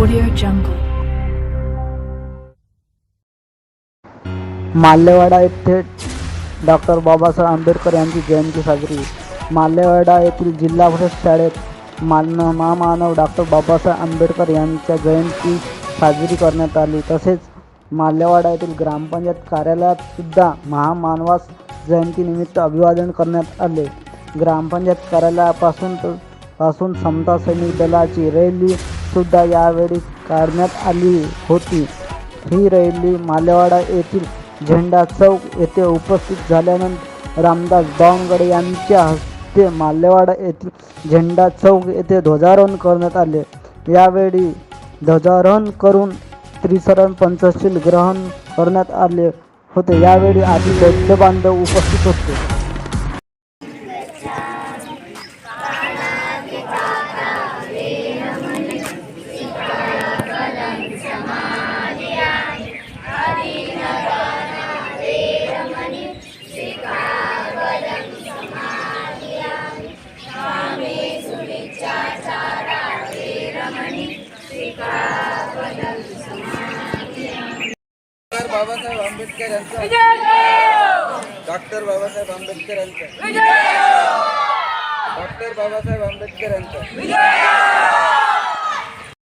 मालेवाडा माल्यवाडा येथे डॉक्टर बाबासाहेब आंबेडकर यांची जयंती साजरी. माल्यवाडा येथील जिल्हा परिषद शाळेत मान महामानव डॉक्टर बाबासाहेब आंबेडकर यांच्या जयंती साजरी करण्यात आली. तसेच मालेवाडा येथील ग्रामपंचायत कार्यालयात सुद्धा महामानवास जयंतीनिमित्त अभिवादन करण्यात आले. ग्रामपंचायत कार्यालयापासून पासून समता सैनिक दलाची रॅली सुद्धा यावेळी काढण्यात आली होती. ही रॅली मालेवाडा येथील झेंडा चौक येथे उपस्थित झाल्यानंतर रामदास बावनगडे यांच्या हस्ते मालेवाडा येथील झेंडा चौक येथे ध्वजारोहण करण्यात आले. यावेळी ध्वजारोहण करून त्रिसरण पंचशील ग्रहण करण्यात आले होते. यावेळी आधी दैत्य बांधव उपस्थित होते. डॉक्टर बाबासाहेब आंबेडकर यांचा डॉक्टर बाबासाहेब आंबेडकर यांचा डॉक्टर बाबासाहेब आंबेडकर यांचा